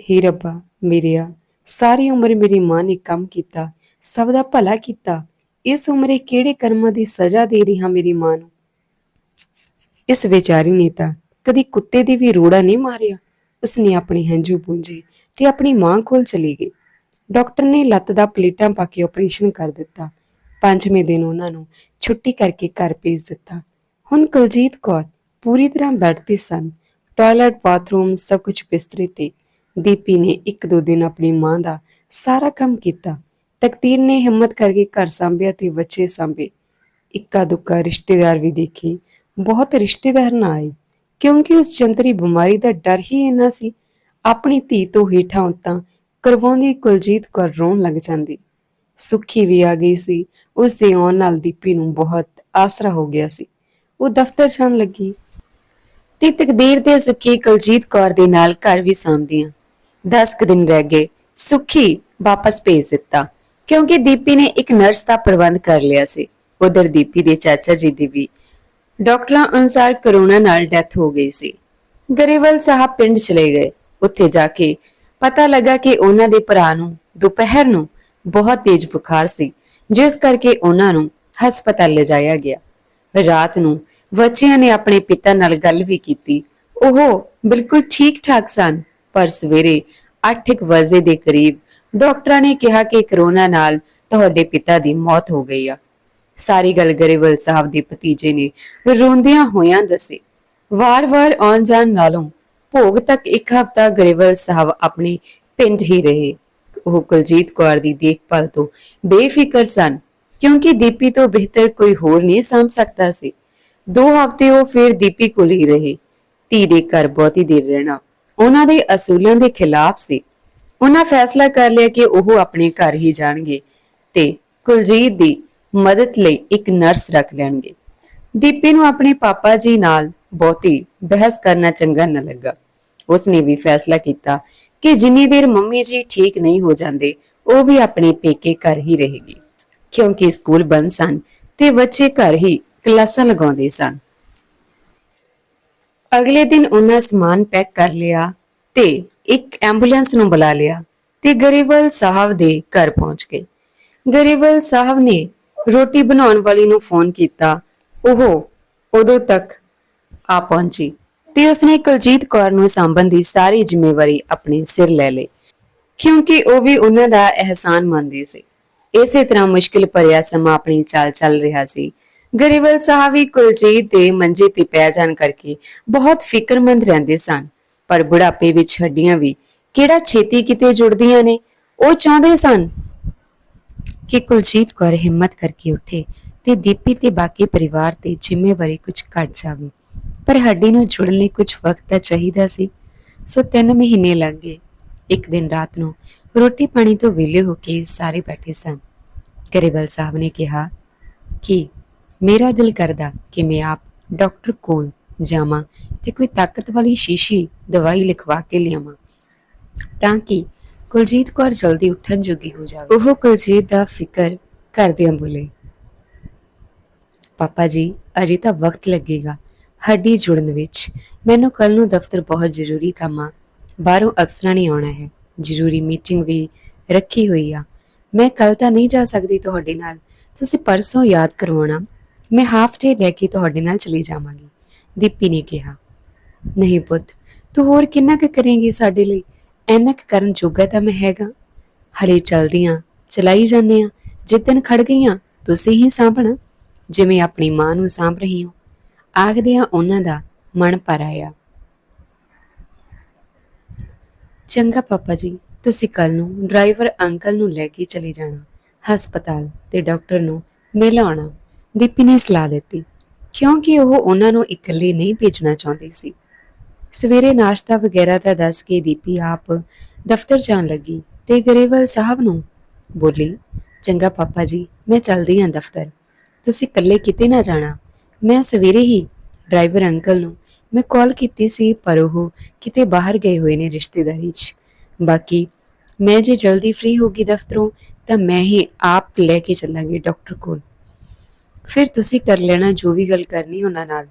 A: ਹੇ ਰੱਬਾ ਮੇਰਿਆ ਸਾਰੀ ਉਮਰ ਮੇਰੀ ਮਾਂ ਨੇ ਕੰਮ ਕੀਤਾ, ਸਭ ਦਾ ਭਲਾ ਕੀਤਾ। ਇਸ ਉਮਰੇ ਕਿਹੜੇ ਕਰਮਾਂ ਦੀ ਸਜ਼ਾ ਦੇ ਰਹੀ ਹਾਂ ਮੇਰੀ ਮਾਂ ਨੂੰ? ਇਸ ਵਿਚਾਰੀ ਨੇ ਤਾਂ ਕਦੀ ਕੁੱਤੇ ਦੀ ਵੀ ਰੋੜਾ ਨਹੀਂ ਮਾਰਿਆ। ਉਸਨੇ ਆਪਣੀ ਹੰਝੂ ਪੂੰਝੇ ਤੇ ਆਪਣੀ ਮਾਂ ਕੋਲ ਚਲੀ ਗਈ। ਡਾਕਟਰ ਨੇ ਲੱਤ ਦਾ ਪਲੇਟਾਂ ਪਾ ਕੇ ਆਪਰੇਸ਼ਨ ਕਰ ਦਿੱਤਾ। ਪੰਜਵੇਂ ਦਿਨ ਉਹਨਾਂ ਨੂੰ ਛੁੱਟੀ ਕਰਕੇ ਘਰ ਭੇਜ ਦਿੱਤਾ। ਹੁਣ ਕੁਲਜੀਤ ਕੌਰ ਪੂਰੀ ਤਰ੍ਹਾਂ ਬੈੱਡ ਸਨ। ਟਾਇਲਟ, ਬਾਥਰੂਮ ਸਭ ਕੁਝ ਬਿਸਤਰੇ ਤੇ। ਦੀਪੀ ਨੇ ਇੱਕ ਦੋ ਦਿਨ ਆਪਣੀ ਮਾਂ ਦਾ ਸਾਰਾ ਕੰਮ ਕੀਤਾ। ਤਕਦੀਰ ਨੇ ਹਿੰਮਤ ਕਰਕੇ ਘਰ ਸੰਭਿਆ ਤੇ ਬੱਚੇ ਸੰਭੇ। ਇੱਕਾ ਦੁੱਕਾ ਰਿਸ਼ਤੇਦਾਰ ਵੀ ਦੇਖੇ। ਬਹੁਤ ਰਿਸ਼ਤੇਦਾਰ ਨਾ ਆਏ। ਕਿਉਂਕਿ ਉਸ ਚੰਦਰੀ ਬਿਮਾਰੀ ਦਾ ਡਰ ਹੀ ਇੰਨਾ ਸੀ। ਆਪਣੀ ਧੀ ਤੋਂ ਹੇਠਾਂ ਉੱਤਾਂ ਕਰਵਾਉਂਦੀ ਕੁਲਜੀਤ ਕੌਰ ਰੋਣ ਲੱਗ ਜਾਂਦੀ। ਸੁੱਖੀ ਵੀ ਆ ਗਈ ਸੀ। ਉਸ ਦੇ ਆਉਣ ਨਾਲ ਦੀਪੀ ਨੂੰ ਬਹੁਤ ਆਸਰਾ ਹੋ ਗਿਆ ਸੀ। ਉਹ ਦਫ਼ਤਰ ਜਾਣ ਲੱਗੀ। ਤੇ ਤਕਦੀਰ ਦੇ ਸੁੱਖੀ ਕੁਲਜੀਤ ਕੌਰ ਦੇ ਨਾਲ ਘਰ ਵੀ ਸਾਂਭਦੀਆਂ। 10 ਕੁ ਦਿਨ ਰਹਿ ਗਏ। ਸੁੱਖੀ ਵਾਪਸ ਭੇਜ ਦਿੱਤਾ। ਕਿਉਂਕਿ ਦੀਪੀ ਨੇ ਇੱਕ ਨਰਸ ਦਾ ਪ੍ਰਬੰਧ ਕਰ ਲਿਆ ਸੀ। ਉਧਰ ਦੀਪੀ ਦੇ ਚਾਚਾ ਜੀ ਦੀ ਵੀ ਡਾਕਟਰਾਂ ਅਨੁਸਾਰ ਕਰੋਨਾ ਨਾਲ ਡੈਥ ਹੋ ਗਈ ਸੀ। ਗਰੇਵਲ ਸਾਹਿਬ ਪਿੰਡ ਚਲੇ ਗਏ। ਉੱਥੇ ਜਾ ਕੇ ਪਤਾ ਲੱਗਾ ਕਿ ਉਹਨਾਂ ਦੇ ਭਰਾ ਨੂੰ ਦੁਪਹਿਰ ਨੂੰ ਬਹੁਤ ਤੇਜ਼ ਬੁਖਾਰ ਸੀ, ਜਿਸ ਕਰਕੇ ਉਹਨਾਂ ਨੂੰ ਹਸਪਤਾਲ ਲਿਜਾਇਆ ਗਿਆ। ਰਾਤ ਨੂੰ ਬੱਚਿਆਂ ਨੇ ਆਪਣੇ ਪਿਤਾ ਨਾਲ ਗੱਲ ਵੀ ਕੀਤੀ। ਉਹ ਬਿਲਕੁਲ ਠੀਕ ਠਾਕ ਸਨ, ਪਰ ਸਵੇਰੇ 8:00 ਵਜੇ ਦੇ ਕਰੀਬ ਡਾਕਟਰਾਂ ਨੇ ਕਿਹਾ ਕਿ ਕਰੋਨਾ ਨਾਲ ਤੁਹਾਡੇ ਪਿਤਾ ਦੀ ਮੌਤ ਹੋ ਗਈ ਆ। ਸਾਰੀ ਗੱਲ ਗਰੇਵਲ ਸਾਹਿਬ ਦੇ ਭਤੀਜੇ ਨੇ ਰੋਂਦਿਆਂ ਹੋਇਆਂ ਦੱਸੇ। ਵਾਰ-ਵਾਰ ਆਉਣ ਜਾਣ ਨਾਲੋਂ ਭੋਗ ਤੱਕ ਇੱਕ ਹਫ਼ਤਾ ਗਰੇਵਲ ਸਾਹਿਬ ਆਪਣੇ ਪਿੰਡ ਹੀ ਰਹੇ। ਉਹ ਕੁਲਜੀਤ ਕੌਰ ਦੀ ਦੇਖਭਾਲ ਤੋਂ ਬੇਫਿਕਰ ਸਨ, ਕਿਉਂਕਿ ਦੀਪੀ ਤੋਂ ਬਿਹਤਰ ਕੋਈ ਹੋਰ ਨਹੀਂ ਸਾਂਭ ਸਕਦਾ ਸੀ। ਦੋ ਹਫ਼ਤੇ ਉਹ ਫਿਰ ਦੀਪੀ ਕੋਲ ਹੀ ਰਹੇ। ਧੀ ਦੇ ਘਰ ਬਹੁਤੀ ਦੇਰ ਰਹਿਣਾ ਉਹਨਾਂ ਦੇ ਅਸੂਲਾਂ ਦੇ ਖਿਲਾਫ ਸੀ। ਉਹਨਾਂ ਫੈਸਲਾ ਕਰ ਲਿਆ ਕਿ ਉਹ ਆਪਣੇ ਘਰ ਹੀ ਜਾਣਗੇ ਤੇ ਕੁਲਜੀਤ ਦੀ ਮਦਦ ਲਈ ਇੱਕ ਨਰਸ ਰੱਖ ਲੈਣਗੇ। ਦੀਪੀ ਨੂੰ ਆਪਣੇ ਪਾਪਾ ਜੀ ਨਾਲ ਬਹੁਤੀ ਬਹਿਸ ਕਰਨਾ ਚੰਗਾ ਨਾ ਲੱਗਾ। ਉਸਨੇ ਵੀ ਫੈਸਲਾ ਕੀਤਾ ਕਿ ਜਿੰਨੀ ਦੇਰ ਮੰਮੀ ਜੀ ਠੀਕ ਨਹੀਂ ਹੋ ਜਾਂਦੇ, ਉਹ ਵੀ ਆਪਣੇ ਪੇਕੇ ਘਰ ਹੀ ਰਹੇਗੀ। ਕਿਉਂਕਿ ਸਕੂਲ ਬੰਦ ਸਨ ਤੇ ਬੱਚੇ ਘਰ ਹੀ ਕਲਾਸਾਂ ਲਗਾਉਂਦੇ ਸਨ। ਅਗਲੇ ਦਿਨ ਉਹਨਾਂ ਸਮਾਨ ਪੈਕ ਕਰ ਲਿਆ ਤੇ ਇੱਕ ਐਂਬੂਲੈਂਸ ਨੂੰ ਬੁਲਾ ਲਿਆ ਤੇ ਗਰੀਵਲ ਸਾਹਿਬ ਦੇ ਘਰ ਪਹੁੰਚ ਗਏ। ਗਰੀਵਲ ਸਾਹਿਬ ਨੇ ਰੋਟੀ ਬਣਾਉਣ ਵਾਲੀ ਨੂੰ ਫੋਨ ਕੀਤਾ। ਉਹ ਉਦੋਂ ਤੱਕ ਆ ਪਹੁੰਚੀ ਤੇ ਉਸਨੇ ਕੁਲਜੀਤ ਕੌਰ ਨੂੰ ਸਾਂਭਣ ਦੀ ਸਾਰੀ ਜ਼ਿੰਮੇਵਾਰੀ ਆਪਣੇ ਸਿਰ ਲੈ ਲਈ, ਕਿਉਂਕਿ ਉਹ ਵੀ ਉਹਨਾਂ ਦਾ ਅਹਿਸਾਨ ਮੰਨਦੀ ਸੀ। ਇਸੇ ਤਰ੍ਹਾਂ ਮੁਸ਼ਕਿਲ ਭਰਿਆ ਸਮਾਂ ਆਪਣੀ ਚਾਲ ਚੱਲ ਰਿਹਾ ਸੀ। ਗਰੀਵਲ ਸਾਹਿਬ ਵੀ ਕੁਲਜੀਤ ਦੇ ਮੰਜੇ ਤੇ ਪੈ ਜਾਣ ਕਰਕੇ ਬਹੁਤ ਫਿਕਰਮੰਦ ਰਹਿੰਦੇ ਸਨ। ਪਰ ਬੁਢਾਪੇ ਵਿੱਚ ਹੱਡੀਆਂ ਵੀ। ਕਿਹੜਾ ਛੇਤੀ ਕਿਤੇ ਜੁੜਦੀਆਂ ਨੇ? ਉਹ ਚਾਹੁੰਦੇ ਸਨ ਕਿ ਕੁਲਜੀਤ ਕੌਰ ਹਿੰਮਤ ਕਰਕੇ ਉੱਠੇ ਤੇ ਦੀਪੀ ਤੇ ਬਾਕੀ ਪਰਿਵਾਰ ਤੇ ਜ਼ਿੰਮੇਵਾਰੀ ਕੁਝ ਘਟ ਜਾਵੇ। ਪਰ ਹੱਡੀ ਨੂੰ ਜੁੜਨ ਲਈ ਕੁਝ ਵਕਤ ਤਾਂ ਚਾਹੀਦਾ ਸੀ। ਸੋ 3 ਮਹੀਨੇ ਲੱਗ ਗਏ। ਇੱਕ ਦਿਨ ਰਾਤ ਨੂੰ ਰੋਟੀ ਪਾਣੀ ਤੋਂ ਵਿਹਲੇ ਹੋ ਕੇ ਸਾਰੇ ਬੈਠੇ ਸਨ। ਗਰੇਵਾਲ ਸਾਹਿਬ ਨੇ ਕਿਹਾ, ਕਿ ਮੇਰਾ ਦਿਲ ਕਰਦਾ ਕਿ ਮੈਂ ਆਪ ਡਾਕਟਰ ਕੋਲ ਜਾਵਾਂ ਤੇ ਕੋਈ ਤਾਕਤ ਵਾਲੀ ਸ਼ੀਸ਼ੀ ਦਵਾਈ ਲਿਖਵਾ ਕੇ ਲਿਆਵਾਂ, ਤਾਂ ਕਿ ਕੁਲਜੀਤ ਕੌਰ ਜਲਦੀ ਉੱਠਣ ਜੋਗੀ ਹੋ ਜਾਵੇ। ਉਹ ਕੁਲਜੀਤ ਦਾ ਫਿਕਰ ਕਰਦਿਆਂ ਬੋਲੇ, ਪਾਪਾ ਜੀ, ਅਜੇ ਤਾਂ ਵਕਤ ਲੱਗੇਗਾ। ਹੱਡੀ ਜੁੜਨ ਵਿੱਚ ਮੈਨੂੰ ਕੱਲ ਨੂੰ ਦਫ਼ਤਰ ਬਹੁਤ ਜ਼ਰੂਰੀ ਕੰਮ ਆ। ਬਾਹਰੋਂ ਅਫਸਰਾਂ ਨੇ ਆਉਣਾ ਹੈ। ਜ਼ਰੂਰੀ ਮੀਟਿੰਗ ਵੀ ਰੱਖੀ ਹੋਈ ਆ। ਮੈਂ ਕੱਲ ਤਾਂ ਨਹੀਂ ਜਾ ਸਕਦੀ ਤੁਹਾਡੇ ਨਾਲ। ਤੁਸੀਂ ਪਰਸੋਂ ਯਾਦ ਕਰਵਾਉਣਾ। ਮੈਂ ਹਾਫ ਡੇ ਲੈ ਕੇ ਤੁਹਾਡੇ ਨਾਲ ਚਲੀ ਜਾਵਾਂਗੀ, ਦੀਪੀ ਨੇ ਕਿਹਾ। ਨਹੀਂ ਪੁੱਤ, ਤੂੰ ਹੋਰ ਕਿੰਨਾ ਕੁ ਕਰੇਂਗੀ ਸਾਡੇ ਲਈ? ਐਨਾ ਕੁ ਕਰਨ ਜੋਗਾ ਤਾਂ ਮੈਂ ਹੈਗਾ। ਹਲੇ ਚਲਦੀਆਂ, ਚਲਾਈ ਜਾਂਦੇ ਆ ਜਿੱਦਨ ਖੜ ਗਈਆਂ, ਤੁਸੀਂ ਹੀ ਸਾਂਭਣਾ। ਜਿਵੇਂ ਆਪਣੀ ਮਾਂ ਨੂੰ ਸਾਂਭ ਰਹੀ ਹੋ। ਆਖਦਿਆਂ ਉਹਨਾਂ ਦਾ ਮਨ ਭਰ ਆਇਆ। ਚੰਗਾ ਪਾਪਾ ਜੀ, ਤੁਸੀਂ ਕੱਲ ਨੂੰ ਡਰਾਈਵਰ ਅੰਕਲ ਨੂੰ ਲੈ ਕੇ ਚਲੇ ਜਾਣਾ। ਹਸਪਤਾਲ ਤੇ ਡਾਕਟਰ ਨੂੰ ਮਿਲ ਆਉਣਾ ਦੀਪੀ ਨੇ ਸਲਾਹ ਦਿੱਤੀ। ਕਿਉਂਕਿ ਉਹ ਉਹਨਾਂ ਨੂੰ ਇਕੱਲੇ ਨਹੀਂ ਭੇਜਣਾ ਚਾਹੁੰਦੀ ਸੀ। ਸਵੇਰੇ ਨਾਸ਼ਤਾ ਵਗੈਰਾ ਤਾਂ ਦੱਸ ਕੇ ਦੀਪੀ ਆਪ ਦਫ਼ਤਰ ਜਾਣ ਲੱਗੀ ਤੇ ਗਰੇਵਾਲ ਸਾਹਿਬ ਨੂੰ ਬੋਲੀ, ਚੰਗਾ ਪਾਪਾ ਜੀ, ਮੈਂ ਚਲਦੀ ਹਾਂ ਦਫ਼ਤਰ। ਤੁਸੀਂ ਇਕੱਲੇ ਕਿਤੇ ਨਾ ਜਾਣਾ। ਮੈਂ ਸਵੇਰੇ ਹੀ ਡਰਾਈਵਰ ਅੰਕਲ ਨੂੰ, ਮੈਂ ਕਾਲ ਕੀਤੀ ਸੀ, ਪਰ ਉਹ ਕਿਤੇ ਬਾਹਰ ਗਏ ਹੋਏ ਨੇ ਰਿਸ਼ਤੇਦਾਰੀ 'ਚ। ਬਾਕੀ ਮੈਂ ਜੇ ਜਲਦੀ ਫ੍ਰੀ ਹੋ ਗਈ ਦਫ਼ਤਰੋਂ, ਤਾਂ ਮੈਂ ਹੀ ਆਪ ਲੈ ਕੇ ਚੱਲਾਂਗੀ ਡਾਕਟਰ ਕੋਲ। ਫਿਰ ਤੁਸੀਂ ਕਰ ਲੈਣਾ ਜੋ ਵੀ ਗੱਲ ਕਰਨੀ ਉਹਨਾਂ ਨਾਲ।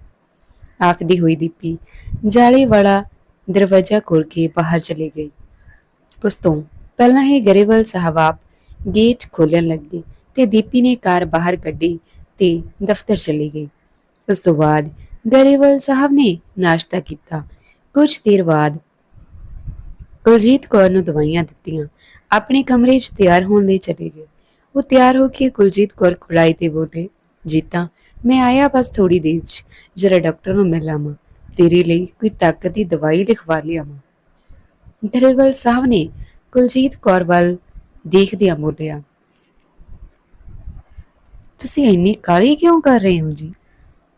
A: ਆਖਦੀ ਹੋਈ ਦੀਪੀ ਜਾਲੀ ਵਾਲਾ ਦਰਵਾਜ਼ਾ ਖੋਲ ਕੇ ਬਾਹਰ ਚਲੀ ਗਈ। ਉਸ ਤੋਂ ਪਹਿਲਾਂ ਹੀ ਗਰੇਵਾਲ ਸਾਹਿਬ ਗੇਟ ਖੋਲਣ ਲੱਗੇ ਤੇ ਦੀਪੀ ਨੇ ਕਾਰ ਬਾਹਰ ਕੱਢੀ ਤੇ ਦਫ਼ਤਰ ਚਲੀ ਗਈ। ਉਸ ਤੋਂ ਬਾਅਦ ਗਰੇਵਾਲ ਸਾਹਿਬ ਨੇ ਨਾਸ਼ਤਾ ਕੀਤਾ। ਕੁਝ ਦੇਰ ਬਾਅਦ ਕੁਲਜੀਤ ਕੌਰ ਨੂੰ ਦਵਾਈਆਂ ਦਿੱਤੀਆਂ। ਆਪਣੇ ਕਮਰੇ 'ਚ ਤਿਆਰ ਹੋਣ ਲਈ ਚਲੇ ਗਏ। ਉਹ ਤਿਆਰ ਹੋ ਕੇ ਕੁਲਜੀਤ ਕੌਰ ਖੁਲਾਈ ਤੇ ਬੋਲੇ, ਜੀਤਾ, ਮੈਂ ਆਇਆ ਬਸ ਥੋੜੀ ਦੇਰ 'ਚ। ਜਰਾ ਡਾਕਟਰ ਨੂੰ ਮਿਲ ਆਵਾਂ। ਤੇਰੇ ਲਈ ਕੋਈ ਤਾਕਤ ਦੀ ਦਵਾਈ ਲਿਖਵਾ ਲਿਆਵਾਂ ਗਰੇਵਾਲ ਸਾਹਿਬ ਨੇ ਕੁਲਜੀਤ ਕੌਰ ਵੱਲ ਦੇਖਦਿਆਂ ਬੋਲਿਆ, ਤੁਸੀਂ ਇੰਨੀ ਕਾਲੀ ਕਿਉਂ ਕਰ ਰਹੇ ਹੋ ਜੀ?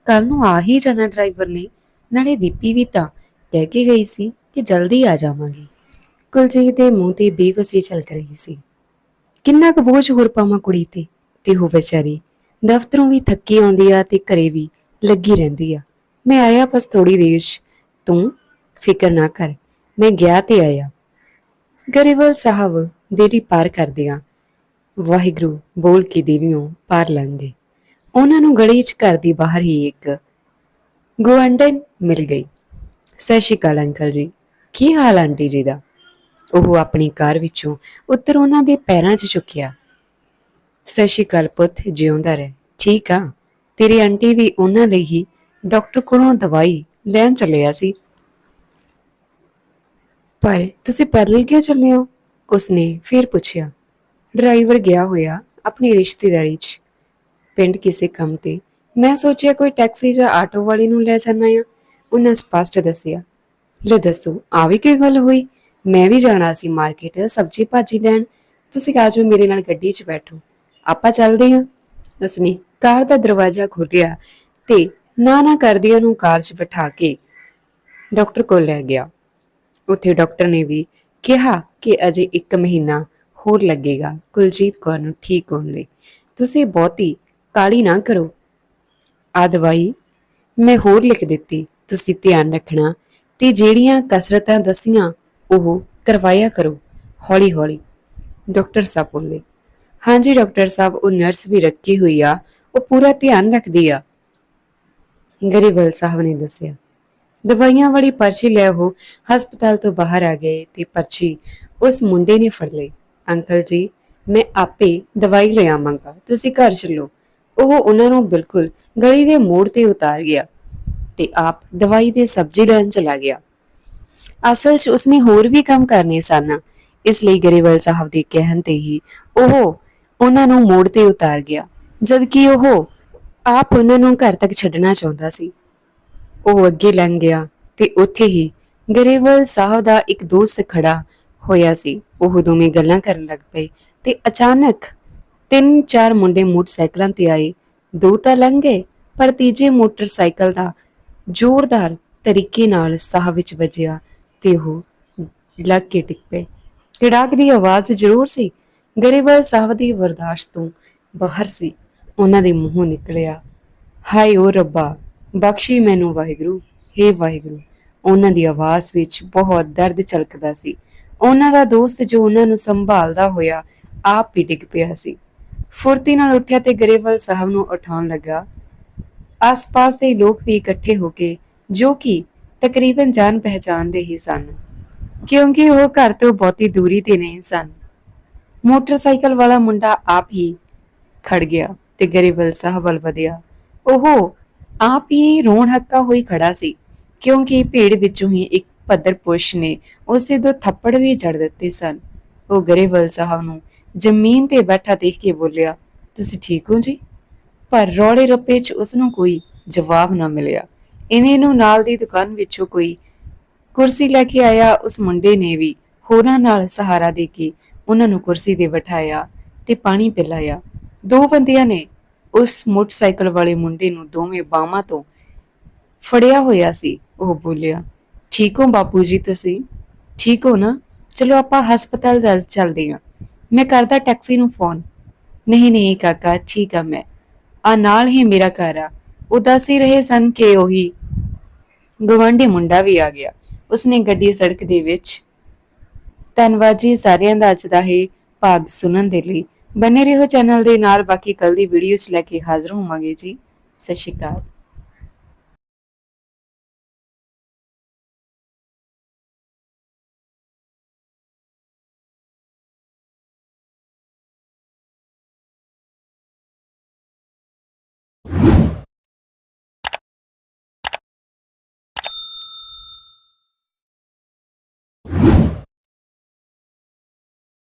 A: ਕੱਲ ਨੂੰ ਆ ਹੀ ਜਾਣਾ ਡਰਾਈਵਰ ਨੇ, ਨਾਲੇ ਦੀਪੀ ਵੀ ਤਾਂ ਕਹਿ ਕੇ ਗਈ ਸੀ ਕਿ ਜਲਦੀ ਆ ਜਾਵਾਂਗੀ। ਕੁਲਜੀਤ ਦੇ ਮੂੰਹ ਤੇ ਬੇਵਸੀ ਝਲਕ ਰਹੀ ਸੀ। ਕਿੰਨਾ ਕੁ ਬੋਝ ਹੋਰ ਪਾਵਾਂ ਕੁੜੀ ਤੇ? ਤੇ ਉਹ ਵਿਚਾਰੀ, ਦਫ਼ਤਰੋਂ ਵੀ ਥੱਕੀ ਆਉਂਦੀ ਆ ਤੇ ਘਰੇ ਵੀ ਲੱਗੀ ਰਹਿੰਦੀ ਆ। ਮੈਂ ਆਇਆ ਬਸ ਥੋੜੀ ਦੇਰ 'ਚ। ਤੂੰ ਫਿਕਰ ਨਾ ਕਰ, ਮੈਂ ਗਿਆ ਤੇ ਆਇਆ। ਗਰੇਵਾਲ ਸਾਹਿਬ ਦੇਰੀ ਪਾਰ ਕਰਦਿਆਂ ਵਾਹਿਗੁਰੂ ਬੋਲ ਕੇ ਦੇਵੀਓਂ ਪਾਰ ਲੰਘ। ਗਏ ਉਹਨਾਂ ਨੂੰ ਗਲੀ 'ਚ ਘਰ ਦੀ ਬਾਹਰ ਹੀ ਇੱਕ ਗੁਆਂਢਣ ਮਿਲ ਗਈ। ਸਤਿ ਸ਼੍ਰੀ ਅਕਾਲ, ਅੰਕਲ ਜੀ। ਕੀ ਹਾਲ ਆਂਟੀ ਜੀ ਦਾ? ਉਹ ਆਪਣੀ ਕਾਰ ਵਿੱਚੋਂ ਉੱਤਰ ਉਹਨਾਂ ਦੇ ਪੈਰਾਂ 'ਚ ਚੁੱਕਿਆ। ਸਤਿ ਸ਼੍ਰੀ ਅਕਾਲ ਪੁੱਤ, ਜਿਉਂਦਾ ਰਹਿ। ਠੀਕ ਆ? ਤੇਰੀ ਆਂਟੀ ਵੀ ਉਹਨਾਂ ਲਈ ਹੀ ਡਾਕਟਰ ਕੋਲੋਂ ਦਵਾਈ ਲੈਣ ਚੱਲਿਆ ਸੀ। ਪਰ ਤੁਸੀਂ ਪੈਦਲ ਕਿਉਂ ਚੱਲੇ ਹੋ? ਉਸਨੇ ਫਿਰ ਪੁੱਛਿਆ। ਡਰਾਈਵਰ ਗਿਆ ਹੋਇਆ ਆਪਣੀ ਰਿਸ਼ਤੇਦਾਰੀ 'ਚ। ਪਿੰਡ ਕਿਸੇ ਕੰਮ ਤੇ ਮੈਂ ਸੋਚਿਆ ਕੋਈ ਟੈਕਸੀ ਜਾਂ ਆਟੋ ਵਾਲੀ ਨੂੰ ਲੈ ਜਾਣਾ ਆ ਉਹਨਾਂ ਸਪਸ਼ਟ ਦੱਸਿਆ, ਲੈ ਦੱਸੋ ਆ ਵੀ ਕੀ ਗੱਲ ਹੋਈ? ਮੈਂ ਵੀ ਜਾਣਾ ਸੀ ਮਾਰਕੀਟ ਸਬਜ਼ੀ ਭਾਜੀ ਲੈਣ। ਤੁਸੀਂ ਆ ਜਾਓ ਮੇਰੇ ਨਾਲ ਗੱਡੀ 'ਚ ਬੈਠੋ। ਆਪਾਂ ਚੱਲਦੇ ਹਾਂ। ਉਸਨੇ ਕਾਰ ਦਾ ਦਰਵਾਜ਼ਾ ਖੋਲ੍ਹਿਆ ਤੇ ਨਾ ਨਾ ਕਰਦਿਆਂ ਨੂੰ ਕਾਰ 'ਚ ਬਿਠਾ ਕੇ ਡਾਕਟਰ ਕੋਲ ਲੈ ਗਿਆ। ਉੱਥੇ ਡਾਕਟਰ ਨੇ ਵੀ ਕਿਹਾ ਕਿ ਅਜੇ 1 ਮਹੀਨਾ ਹੋਰ ਲੱਗੇਗਾ। ਕੁਲਜੀਤ ਕੌਰ ਨੂੰ ਠੀਕ ਹੋਣ ਲਈ ਤੁਸੀਂ ਬਹੁਤੀ ਕਾਲੀ ਨਾ ਕਰੋ। ਆ ਦਵਾਈ ਮੈਂ ਹੋਰ ਲਿਖ ਦਿੱਤੀ। ਤੁਸੀਂ ਧਿਆਨ ਰੱਖਣਾ ਤੇ ਜਿਹੜੀਆਂ ਕਸਰਤਾਂ ਦਸੀਆਂ ਉਹ ਕਰਵਾਇਆ ਕਰੋ। ਹੌਲੀ ਹੌਲੀ ਡਾਕਟਰ ਸਾਹਿਬ ਬੋਲੇ, ਹਾਂਜੀ ਡਾਕਟਰ ਸਾਹਿਬ, ਉਹ ਨਰਸ ਵੀ ਰੱਖੀ ਹੋਈ ਆ। ਉਹ ਪੂਰਾ ਧਿਆਨ ਰੱਖਦੀ ਆ। ਗਰੀਵਲ ਸਾਹਿਬ ਨੇ ਦੱਸਿਆ, ਦਵਾਈਆਂ ਵਾਲੀ ਪਰਚੀ ਲੈ ਉਹ ਹਸਪਤਾਲ ਤੋਂ ਬਾਹਰ ਆ ਗਏ ਤੇ ਪਰਚੀ ਉਸ ਮੁੰਡੇ ਨੇ ਫੜ ਲਈ। ਅੰਕਲ ਜੀ, ਮੈਂ ਆਪੇ ਦਵਾਈ ਲੈ ਆਵਾਂਗਾ, ਤੁਸੀਂ ਘਰ ਚਲੋ। ਉਹ ਉਹਨਾਂ ਨੂੰ ਬਿਲਕੁਲ ਗਲੀ ਦੇ ਮੋੜ ਤੇ ਉਤਾਰ ਗਿਆ ਤੇ ਆਪ ਦਵਾਈ ਦੇ ਸਬਜ਼ੀ ਲੈਣ ਚਲਾ ਗਿਆ। ਅਸਲ 'ਚ ਉਸਨੇ ਹੋਰ ਵੀ ਕੰਮ ਕਰਨੇ ਸਨ। ਇਸ ਲਈ ਗਰੇਵਾਲ ਸਾਹਿਬ ਦੇ ਕਹਿਣ ਤੇ ਹੀ ਉਹ ਉਹਨਾਂ ਨੂੰ ਮੋੜ ਤੇ ਉਤਾਰ ਗਿਆ। ਜਦਕਿ ਉਹ ਆਪ ਉਹਨਾਂ ਨੂੰ ਘਰ ਤੱਕ ਛੱਡਣਾ ਚਾਹੁੰਦਾ ਸੀ। ਉਹ ਅੱਗੇ ਲੰਘ ਗਿਆ ਤੇ ਉੱਥੇ ਹੀ ਗਰੇਵਾਲ ਸਾਹਿਬ ਦਾ ਇੱਕ ਦੋਸਤ ਖੜਾ ਹੋਇਆ ਸੀ। ਉਹ ਦੋਵੇਂ ਗੱਲਾਂ ਕਰਨ ਲੱਗ ਪਏ ਤੇ ਅਚਾਨਕ ਤਿੰਨ ਚਾਰ ਮੁੰਡੇ ਮੋਟਰਸਾਈਕਲਾਂ ਤੇ ਆਏ। ਦੋ ਤਾਂ ਲੰਘ ਗਏ, ਪਰ ਤੀਜੇ ਮੋਟਰਸਾਈਕਲ ਦਾ ਜ਼ੋਰਦਾਰ ਤਰੀਕੇ ਨਾਲ ਸਾਹ ਵਿੱਚ ਵੱਜਿਆ ਤੇ ਉਹ ਲੱਗ ਕੇ ਡਿੱਗ ਪਏ। ਕਿੜਾਕ ਦੀ ਆਵਾਜ਼ ਜ਼ਰੂਰ ਸੀ। ਗਰੀਬਲ ਸਾਹਿਬ ਦੀ ਬਰਦਾਸ਼ਤ ਤੋਂ ਬਾਹਰ ਸੀ। ਉਹਨਾਂ ਦੇ ਮੂੰਹੋਂ ਨਿਕਲਿਆ, ਹਾਏ ਓ ਰੱਬਾ, ਬਖਸ਼ੀ ਮੈਨੂੰ ਵਾਹਿਗੁਰੂ, ਹੇ ਵਾਹਿਗੁਰੂ। ਉਹਨਾਂ ਦੀ ਆਵਾਜ਼ ਵਿੱਚ ਬਹੁਤ ਦਰਦ ਝਲਕਦਾ ਸੀ। ਉਹਨਾਂ ਦਾ ਦੋਸਤ ਜੋ ਉਹਨਾਂ ਨੂੰ ਸੰਭਾਲਦਾ ਹੋਇਆ, ਆਪ ਹੀ ਡਿੱਗ ਪਿਆ ਸੀ। ਫੁਰਤੀ ਨਾਲ ਉੱਠਿਆ ਤੇ ਗਰੇਵਾਲ ਸਾਹਿਬ ਨੂੰ ਉਠਾਉਣ ਲੱਗਾ। ਆਸ-ਪਾਸ ਦੇ ਲੋਕ ਵੀ ਇਕੱਠੇ ਹੋ ਕੇ, ਜੋ ਕਿ ਤਕਰੀਬਨ ਜਾਣ ਪਹਿਚਾਨ ਦੇ ਹੀ ਸਨ, ਕਿਉਂਕਿ ਉਹ ਘਰ ਤੋਂ ਬਹੁਤੀ ਦੂਰੀ ਤੇ ਨਹੀਂ ਸਨ। ਮੋਟਰਸਾਈਕਲ ਵਾਲਾ ਮੁੰਡਾ ਆਪ ਹੀ ਖੜ ਗਿਆ। ਤੇ ਗਰੀਬਲ ਸਾਹਿਬ ਵੱਲ ਵਧਿਆ। ਉਹ ਆਪ ਹੀ ਰੋਣ ਹੱਕਾ ਹੋਈ ਖੜਾ ਸੀ, ਕਿਉਂਕਿ ਭੀੜ ਵਿੱਚੋਂ ਹੀ ਇੱਕ ਭੱਦਰ ਪੁਰਸ਼ ਨੇ ਉਸ ਦੇ ਦੋ ਥੱਪੜ ਵੀ ਜੜ ਦਿੱਤੇ ਸਨ। ਉਹ ਗਰੇਵਲ ਸਾਹਿਬ ਨੂੰ ਜ਼ਮੀਨ ਤੇ ਬੈਠਾ ਦੇਖ ਕੇ ਬੋਲਿਆ, ਤੁਸੀਂ ਠੀਕ ਹੋ ਜੀ? ਪਰ ਰੌਲੇ ਰੱਪੇ 'ਚ ਉਸ ਨੂੰ ਕੋਈ ਜਵਾਬ ਨਾ ਮਿਲਿਆ। ਇਨੇ ਨੂੰ ਨਾਲ ਦੀ ਦੁਕਾਨ ਵਿੱਚੋਂ ਕੋਈ ਕੁਰਸੀ ਲੈ ਕੇ ਆਇਆ, ਉਸ ਮੁੰਡੇ ਨੇ ਵੀ ਹੋਰਾਂ ਨਾਲ ਸਹਾਰਾ ਦੇ ਕੇ ਉਹਨਾਂ ਨੂੰ ਕੁਰਸੀ ਤੇ ਬਿਠਾਇਆ ਤੇ ਪਾਣੀ ਪਿਲਾਇਆ। ਦੋ ਬੰਦਿਆਂ ਨੇ ਉਸ ਮੋਟਰਸਾਈਕਲ ਵਾਲੇ ਮੁੰਡੇ ਨੂੰ ਦੋਵੇਂ ਬਾਹਾਂ ਤੋਂ ਫੜਿਆ ਹੋਇਆ ਸੀ। ਉਹ ਬੋਲਿਆ, ਠੀਕ ਹੋ ਬਾਪੂ ਜੀ ਤੁਸੀਂ? ਠੀਕ ਹੋ ਨਾ? ਚਲੋ ਆਪਾਂ ਹਸਪਤਾਲ ਚੱਲ, ਚੱਲਦੇ ਹਾਂ। ਮੈਂ ਕਰਦਾ ਟੈਕਸੀ ਨੂੰ ਫੋਨ। ਨਹੀਂ ਨਹੀਂ ਕਾਕਾ, ਠੀਕ ਆ ਮੈਂ। ਆ ਨਾਲ ਹੀ ਮੇਰਾ ਘਰ ਆ। ਉਹ ਦੱਸ ਹੀ ਰਹੇ ਸਨ ਕਿ ਉਹੀ ਗਵਾਂਢੀ ਮੁੰਡਾ ਵੀ ਆ ਗਿਆ। ਉਸਨੇ ਗੱਡੀ ਸੜਕ ਦੇ ਵਿੱਚ ਧੰਨਵਾਦ ਜੀ ਸਾਰਿਆਂ ਦਾ ਅੱਜ ਦਾ ਇਹ ਭਾਗ ਸੁਣਨ ਦੇ ਲਈ। ਬਨੇ ਰਹੋ ਚੈਨਲ ਦੇ ਨਾਲ। ਬਾਕੀ ਕੱਲ ਦੀ ਵੀਡੀਓਜ਼ ਲੈ ਕੇ ਹਾਜ਼ਰ ਹੋਵਾਂਗੇ ਜੀ। ਸਤਿ ਸ਼੍ਰੀ ਅਕਾਲ।